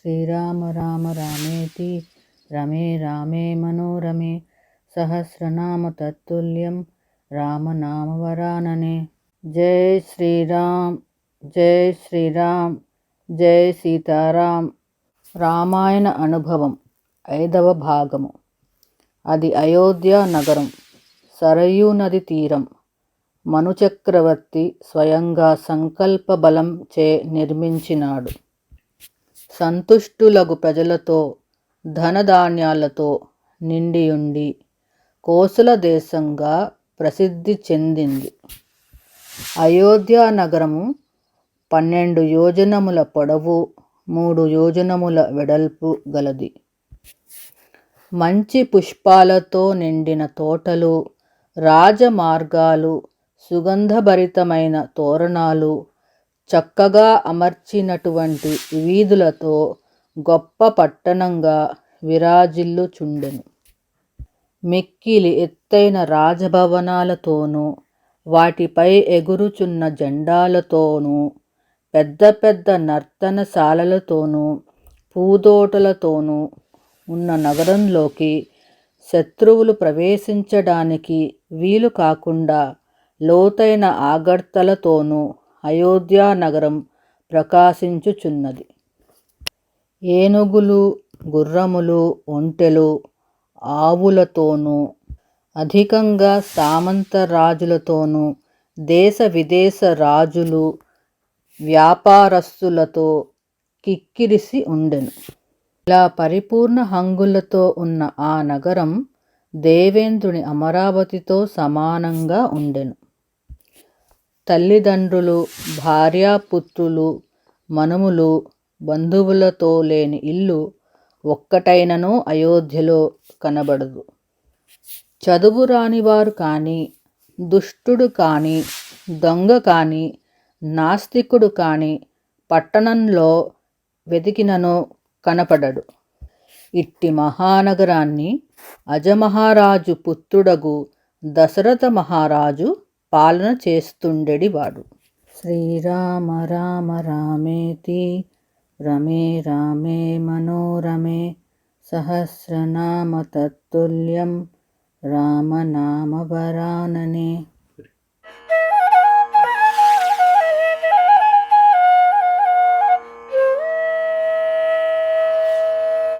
శ్రీరామ రామ రామేతి రమే రామే మనోరమే సహస్రనామ తత్తుల్యం రామనామవరాననే. జై శ్రీరామ్ జై శ్రీరామ్ జై సీతారాం. రామాయణ అనుభవం ఐదవ భాగము. అది అయోధ్య నగరం సరయూ నది తీరం. మనుచక్రవర్తి స్వయంగా సంకల్ప బలం చే నిర్మించినాడు. సంతుష్టులగు ప్రజలతో ధనధాన్యాలతో నిండియుండి కోసల దేశంగా ప్రసిద్ధి చెందింది. అయోధ్య నగరము పన్నెండు యోజనముల పొడవు మూడు యోజనముల వెడల్పు గలది. మంచి పుష్పాలతో నిండిన తోటలు రాజమార్గాలు సుగంధభరితమైన తోరణాలు చక్కగా అమర్చినటువంటి వీధులతో గొప్ప పట్టణంగా విరాజిల్లుచుండెను. మిక్కిలి ఎత్తైన రాజభవనాలతోనూ వాటిపై ఎగురుచున్న జెండాలతోనూ పెద్ద పెద్ద నర్తనశాలలతోనూ పూదోటలతోనూ ఉన్న నగరంలోకి శత్రువులు ప్రవేశించడానికి వీలు కాకుండా లోతైన ఆగర్తలతోనూ అయోధ్యా నగరం ప్రకాశించుచున్నది. ఏనుగులు గుర్రములు ఒంటెలు ఆవులతోనూ అధికంగా సామంత రాజులతోనూ దేశ విదేశ రాజులు వ్యాపారస్తులతో కిక్కిరిసి ఉండెను. ఇలా పరిపూర్ణ హంగులతో ఉన్న ఆ నగరం దేవేంద్రుని అమరావతితో సమానంగా ఉండెను. తల్లిదండ్రులు భార్యాపుత్రులు మనుములు బంధువులతో లేని ఇల్లు ఒక్కటైనను అయోధ్యలో కనబడదు. చదువు రానివారు కానీ దుష్టుడు కానీ దొంగ కానీ నాస్తికుడు కానీ పట్టణంలో వెతికినను కనపడడు. ఇట్టి మహానగరాన్ని అజమహారాజు పుత్రుడగు దశరథ మహారాజు పాలన చేస్తుండెడివాడు శ్రీరామ రామ రామేతి రమే రామే మనోరమే సహస్రనామ తత్తుల్యం రామనామవరాననే